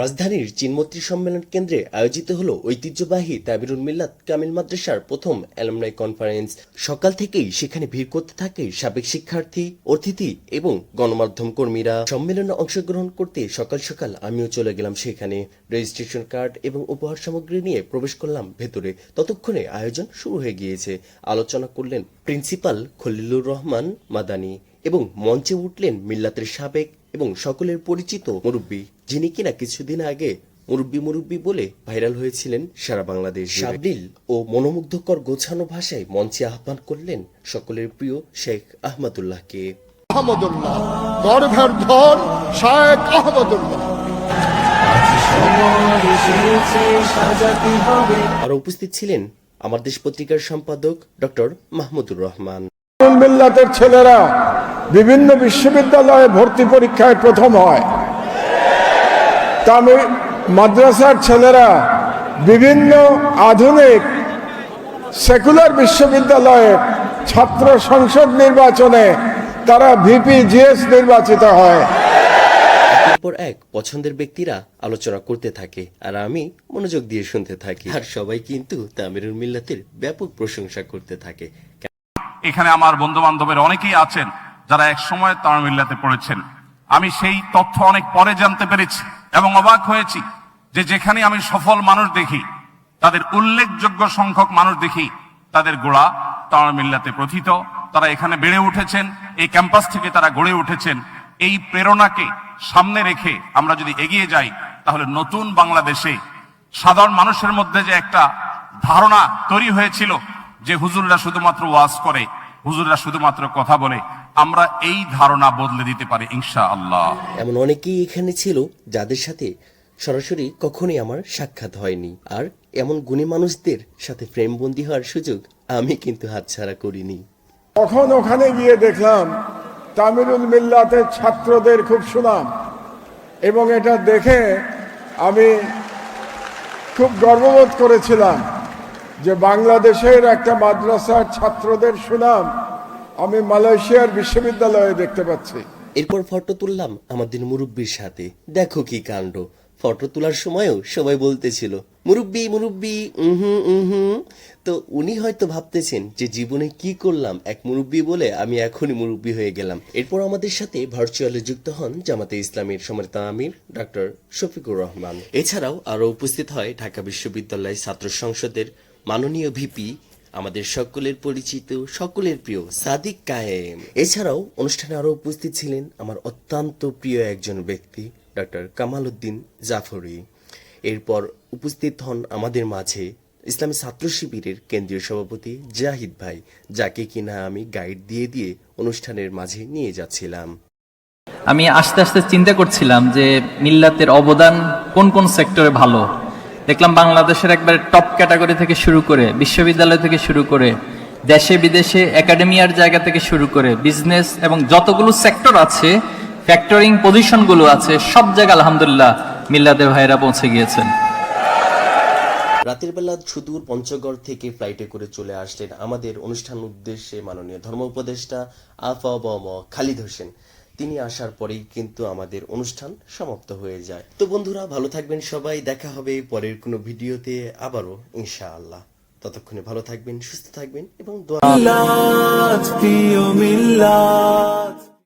রাজধানীর চিনমত্রী সম্মেলন কেন্দ্রে আয়োজিত হল ঐতিহ্যবাহী তাবিরুল মিল্লাত কামিল মাদ্রাসার প্রথম অ্যালমনাই কনফারেন্স। সকাল থেকেই সেখানে ভিড় করতে থাকে সাবেক শিক্ষার্থী, অতিথি এবং গণমাধ্যম কর্মীরা। সম্মেলনে অংশগ্রহণ করতে সকাল সকাল আমিও চলে গেলাম সেখানে। রেজিস্ট্রেশন কার্ড এবং উপহার সামগ্রী নিয়ে প্রবেশ করলাম ভেতরে। ততক্ষণে আয়োজন শুরু হয়ে গিয়েছে। আলোচনা করলেন প্রিন্সিপাল খলিলুর রহমান মাদানি এবং মঞ্চে উঠলেন মিল্লাতের সাবেক এবং সকলের পরিচিত মুরব্বী। যিনি কিনা কিছুদিন আগে মুরব্বী মুরব্বী বলে ভাইরাল হয়েছিলেন সারা বাংলাদেশ সাবলীল ও মনোমুগ্ধকর গোছানো ভাষায় মঞ্চে আহ্বান করলেন সকলের প্রিয় শেখ আহমদুল্লাহকে। আহমদুল্লাহ গর্ভের ধন শায়েক আহমদুল্লাহ। আরও উপস্থিত ছিলেন আমার দেশ পত্রিকার সম্পাদক ডক্টর মাহমুদুর রহমান। মিল্লাতের ছেলেরা বিভিন্ন বিশ্ববিদ্যালয়ে ভর্তি পরীক্ষায় প্রথম হয়। তা আমি মাদ্রাসার ছেলেরা বিভিন্ন আধুনিক সেকুলার বিশ্ববিদ্যালয়ে ছাত্র সংসদ নির্বাচনে তারা ভিপি জিএস নির্বাচিত হয়। পর এক পছন্দের ব্যক্তিরা আলোচনা করতে থাকে আর আমি মনোযোগ দিয়ে শুনতে থাকি। আর সবাই কিন্তু তামিরুল মিল্লাতের ব্যাপক প্রশংসা করতে থাকে। এখানে আমার বন্ধু বান্ধবের অনেকেই আছেন যারা এক সময় তামিল্লাতে পড়েছেন। আমি সেই তথ্য অনেক পরে জানতে পেরেছি এবং অবাক হয়েছি যে যেখানে আমি সফল মানুষ দেখি, তাদের উল্লেখযোগ্য সংখ্যক মানুষ দেখি, তাদের গোড়া তামিল্লাতে প্রথিত, তারা এখানে বেড়ে উঠেছেন, এই ক্যাম্পাস থেকে তারা গড়ে উঠেছেন। এই প্রেরণাকে সামনে রেখে আমরা যদি এগিয়ে যাই, তাহলে নতুন বাংলাদেশে সাধারণ মানুষের মধ্যে যে একটা ধারণা তৈরি হয়েছিল, যে হুজুররা শুধুমাত্র ওয়াজ করে হুজুররা শুধুমাত্র কথা বলে আমরা এই ধারণা বদলে দিতে পারি ইনশা আল্লাহ এমন অনেকেই এখানে ছিল যাদের সাথে সরাসরি কখনোই আমার সাক্ষাৎ হয়নি। আর এমন গুণী মানুষদের সাথে প্রেমবন্দী হওয়ার সুযোগ আমি কিন্তু হাতছাড়া করিনি। তখন ওখানে গিয়ে দেখলাম তামিরুল মিল্লাতের ছাত্রদের খুব সুনাম। এবং এটা দেখে আমি খুব গর্ববোধ করেছিলাম যে বাংলাদেশের একটা মাদ্রাসার ছাত্রদের সুনাম আমি মালয়েশিয়ার বিশ্ববিদ্যালয়ে দেখতে পাচ্ছি। এরপর ফটো তুললাম আমাদের মুরব্বীর সাথে। দেখো কি কাণ্ড। ফটো তোলার সময়ও সবাই বলতেছিল, মুরব্বী মুরব্বী উহুম উহুম তো উনি হয়তো ভাবতেছেন যে জীবনে কি করলাম, এক মুরব্বী বলে আমি এখনই মুরব্বী হয়ে গেলাম। এরপর আমাদের সাথে ভার্চুয়ালে যুক্ত হন জামাতে ইসলামের সম্মানিত আমির ডক্টর শফিকুর রহমান। এছাড়াও আরও উপস্থিত হয় ঢাকা বিশ্ববিদ্যালয় ছাত্র সংসদের মাননীয় ভিপি আমাদের সকলের পরিচিত সকলের প্রিয় সাদিক কায়েম। এছাড়াও অনুষ্ঠানে আরও উপস্থিত ছিলেন আমার অত্যন্ত প্রিয় একজন ব্যক্তি ডক্টর কামাল উদ্দিন জাফরি। এরপর উপস্থিত হন আমাদের মাঝে ইসলামী ছাত্র শিবিরের কেন্দ্রীয় সভাপতি জাহিদ ভাই যাকে কিনা আমি গাইড দিয়ে দিয়ে অনুষ্ঠানের মাঝে নিয়ে যাচ্ছিলাম। আমি আস্তে আস্তে চিন্তা করছিলাম যে মিল্লাতের অবদান কোন কোন সেক্টরে ভালো? দেখলাম বাংলাদেশের একবার টপ ক্যাটাগরি থেকে শুরু করে, বিশ্ববিদ্যালয় থেকে শুরু করে, দেশে বিদেশে একাডেমিয়ার জায়গা থেকে শুরু করে বিজনেস এবং যতগুলো সেক্টর আছে ফ্যাক্টরিং পজিশনগুলো আছে, সব জায়গায় আলহামদুলিল্লাহ মিল্লাতের ভাইয়েরা পৌঁছে গিয়েছেন। রাতের বেলা সুদূর পঞ্চগড় থেকে ফ্লাইটে করে চলে আসলেন আমাদের অনুষ্ঠান উদ্দেশ্যে মাননীয় ধর্ম উপদেষ্টা আফা বম খালিদ হোসেন। তিনি আসার পরেই কিন্তু আমাদের অনুষ্ঠান সমাপ্ত হয়ে যায়। তো বন্ধুরা, ভালো থাকবেন সবাই। দেখা হবে পরের কোনো ভিডিওতে আবারও, ইনশাআল্লাহ। ততক্ষণে ভালো থাকবেন, সুস্থ থাকবেন এবং দোয়া